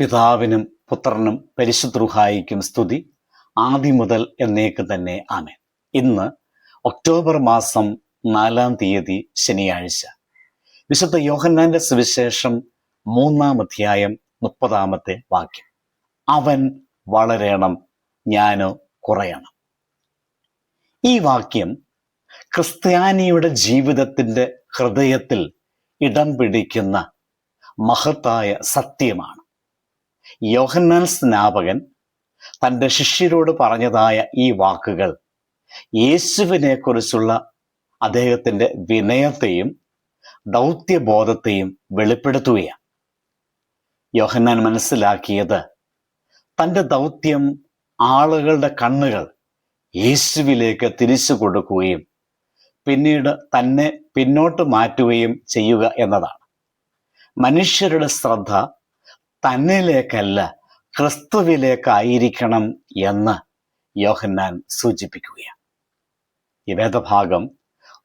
പിതാവിനും പുത്രനും പരിശുദ്രുഹായിക്കും സ്തുതി. ആദ്യം മുതൽ എന്നേക്ക് തന്നെ ആമേ ഇന്ന് ഒക്ടോബർ മാസം നാലാം തീയതി ശനിയാഴ്ച. വിശുദ്ധ യോഹന്നാന്റെ സുവിശേഷം മൂന്നാം അധ്യായം മുപ്പതാമത്തെ വാക്യം. അവൻ വളരണം ഞാനോ കുറയണം. ഈ വാക്യം ക്രിസ്ത്യാനിയുടെ ജീവിതത്തിന്റെ ഹൃദയത്തിൽ ഇടം പിടിക്കുന്ന മഹത്തായ സത്യമാണ്. യോഹന്നാൻ സ്നാപകൻ തന്റെ ശിഷ്യരോട് പറഞ്ഞതായ ഈ വാക്കുകൾ യേശുവിനെ കുറിച്ചുള്ള അദ്ദേഹത്തിന്റെ വിനയത്തെയും ദൗത്യബോധത്തെയും വെളിപ്പെടുത്തുകയാണ്. യോഹന്നാൻ മനസ്സിലാക്കിയത് തന്റെ ദൗത്യം ആളുകളുടെ കണ്ണുകൾ യേശുവിലേക്ക് തിരിച്ചു കൊടുക്കുകയും പിന്നീട് തന്നെ പിന്നോട്ട് മാറ്റുകയും ചെയ്യുക എന്നതാണ്. മനുഷ്യരുടെ ശ്രദ്ധ തന്നിലേക്കല്ല ക്രിസ്തുവിലേക്കായിരിക്കണം എന്ന് യോഹന്നാൻ സൂചിപ്പിക്കുകയാണ്. ഈ വേദഭാഗം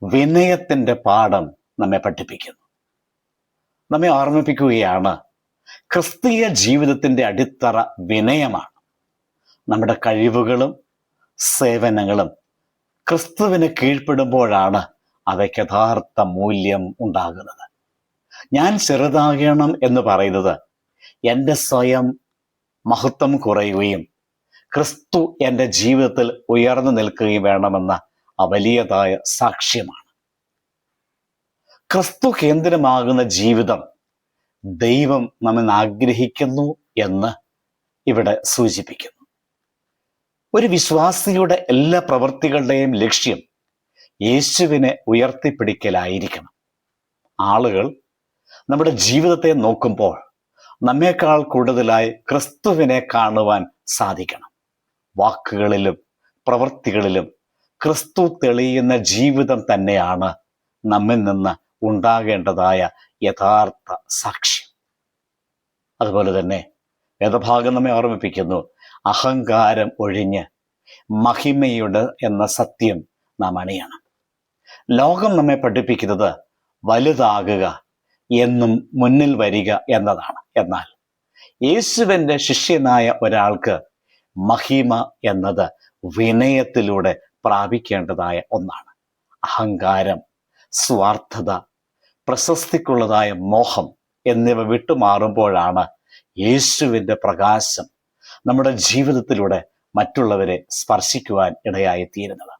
വിനയത്തിന്റെ പാഠം നമ്മെ പഠിപ്പിക്കുന്നു. നമ്മെ ഓർമ്മിപ്പിക്കുകയാണ് ക്രിസ്തീയ ജീവിതത്തിന്റെ അടിത്തറ വിനയമാണ്. നമ്മുടെ കഴിവുകളും സേവനങ്ങളും ക്രിസ്തുവിന് കീഴ്പ്പെടുമ്പോഴാണ് അവയ്ക്ക് യഥാർത്ഥ മൂല്യം ഉണ്ടാകുന്നത്. ഞാൻ ചെറുതാകണം എന്ന് പറയുന്നത് എന്റെ സ്വയം മഹത്വം കുറയുകയും ക്രിസ്തു എന്റെ ജീവിതത്തിൽ ഉയർന്നു നിൽക്കുകയും വേണമെന്ന ആ വലിയതായ സാക്ഷ്യമാണ്. ക്രിസ്തു കേന്ദ്രമാകുന്ന ജീവിതം ദൈവം നമ്മൾ ആഗ്രഹിക്കുന്നു എന്ന് ഇവിടെ സൂചിപ്പിക്കുന്നു. ഒരു വിശ്വാസിയുടെ എല്ലാ പ്രവൃത്തികളുടെയും ലക്ഷ്യം യേശുവിനെ ഉയർത്തിപ്പിടിക്കലായിരിക്കണം. ആളുകൾ നമ്മുടെ ജീവിതത്തെ നോക്കുമ്പോൾ നമ്മേക്കാൾ കൂടുതലായി ക്രിസ്തുവിനെ കാണുവാൻ സാധിക്കണം. വാക്കുകളിലും പ്രവൃത്തികളിലും ക്രിസ്തു തെളിയുന്ന ജീവിതം തന്നെയാണ് നമ്മിൽ നിന്ന് ഉണ്ടാകേണ്ടതായ യഥാർത്ഥ സാക്ഷ്യം. അതുപോലെ തന്നെ വേദഭാഗം നമ്മെ ഓർമ്മിപ്പിക്കുന്നു അഹങ്കാരം ഒഴിഞ്ഞ് മഹിമയുടെ എന്ന സത്യം നാം അണിയണം. ലോകം നമ്മെ പഠിപ്പിക്കുന്നത് വലുതാകുക എന്നും മുന്നിൽ വരിക എന്നതാണ്. എന്നാൽ യേശുവിന്റെ ശിഷ്യനായ ഒരാൾക്ക് മഹിമ എന്നത് വിനയത്തിലൂടെ പ്രാപിക്കേണ്ടതായ ഒന്നാണ്. അഹങ്കാരം സ്വാർത്ഥത പ്രശസ്തിക്കുള്ളതായ മോഹം എന്നിവ വിട്ടുമാറുമ്പോഴാണ് യേശുവിന്റെ പ്രകാശം നമ്മുടെ ജീവിതത്തിലൂടെ മറ്റുള്ളവരെ സ്പർശിക്കുവാൻ ഇടയായി തീരുന്നത്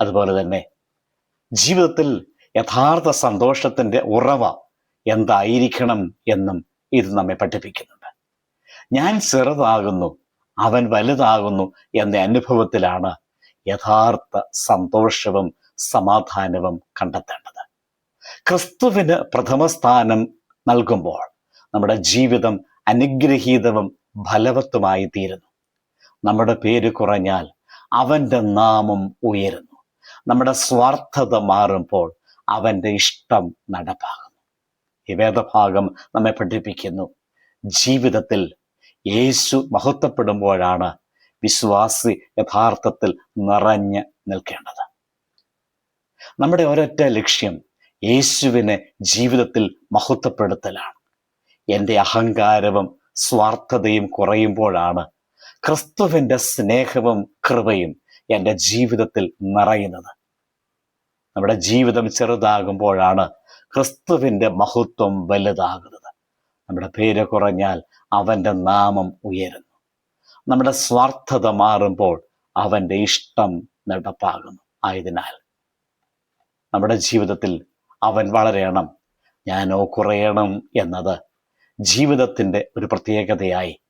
അതുപോലെ തന്നെ ജീവിതത്തിൽ യഥാർത്ഥ സന്തോഷത്തിന്റെ ഉറവ എന്തായിരിക്കണം എന്നും ഇത് നമ്മെ പഠിപ്പിക്കുന്നുണ്ട്. ഞാൻ ചെറുതാകുന്നു അവൻ വലുതാകുന്നു എന്ന അനുഭവത്തിലാണ് യഥാർത്ഥ സന്തോഷവും സമാധാനവും കണ്ടെത്തേണ്ടത്. ക്രിസ്തുവിന് പ്രഥമ സ്ഥാനം നൽകുമ്പോൾ നമ്മുടെ ജീവിതം അനുഗ്രഹീതവും ഫലവത്തുമായി തീരുന്നു. നമ്മുടെ പേര് കുറഞ്ഞാൽ അവന്റെ നാമം ഉയരുന്നു. നമ്മുടെ സ്വാർത്ഥത മാറുമ്പോൾ അവന്റെ ഇഷ്ടം നടപ്പാകുന്നു. ഈ വേദഭാഗം നമ്മെ പഠിപ്പിക്കുന്നു. ജീവിതത്തിൽ യേശു മഹത്വപ്പെടുമ്പോഴാണ് വിശ്വാസി യഥാർത്ഥത്തിൽ നിറഞ്ഞ് നിൽക്കേണ്ടത്. നമ്മുടെ ഒരൊറ്റ ലക്ഷ്യം യേശുവിനെ ജീവിതത്തിൽ മഹത്വപ്പെടുത്തലാണ്. എന്റെ അഹങ്കാരവും സ്വാർത്ഥതയും കുറയുമ്പോഴാണ് ക്രിസ്തുവിന്റെ സ്നേഹവും കൃപയും എന്റെ ജീവിതത്തിൽ നിറയുന്നത്. നമ്മുടെ ജീവിതം ചെറുതാകുമ്പോഴാണ് ക്രിസ്തുവിന്റെ മഹത്വം വലുതാകുന്നത് നമ്മുടെ പേര് കുറഞ്ഞാൽ അവന്റെ നാമം ഉയരുന്നു. നമ്മുടെ സ്വാർത്ഥത മാറുമ്പോൾ അവന്റെ ഇഷ്ടം നടപ്പാകുന്നു. ആയതിനാൽ നമ്മുടെ ജീവിതത്തിൽ അവൻ വളരെയണം ഞാനോ കുറയണം എന്നത് ജീവിതത്തിന്റെ ഒരു പ്രത്യേകതയായി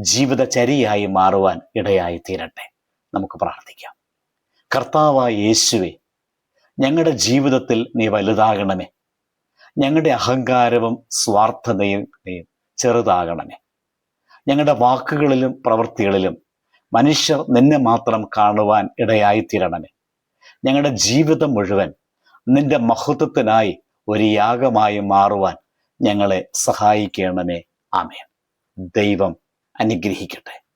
ജീവിതചരിയായി മാറുവാൻ ഇടയായി തീരട്ടെ നമുക്ക് പ്രാർത്ഥിക്കാം. കർത്താവായ യേശുവെ ഞങ്ങളുടെ ജീവിതത്തിൽ നീ വലുതാകണമേ. ഞങ്ങളുടെ അഹങ്കാരവും സ്വാർത്ഥതയും ചെറുതാകണമേ. ഞങ്ങളുടെ വാക്കുകളിലും പ്രവൃത്തികളിലും മനുഷ്യർ നിന്നെ മാത്രം കാണുവാൻ ഇടയായിത്തീരണമേ. ഞങ്ങളുടെ ജീവിതം മുഴുവൻ നിന്റെ മഹത്വത്തിനായി ഒരു യാഗമായി മാറുവാൻ ഞങ്ങളെ സഹായിക്കണമേ. ആമേൻ. ദൈവം അനുഗ്രഹിക്കട്ടെ.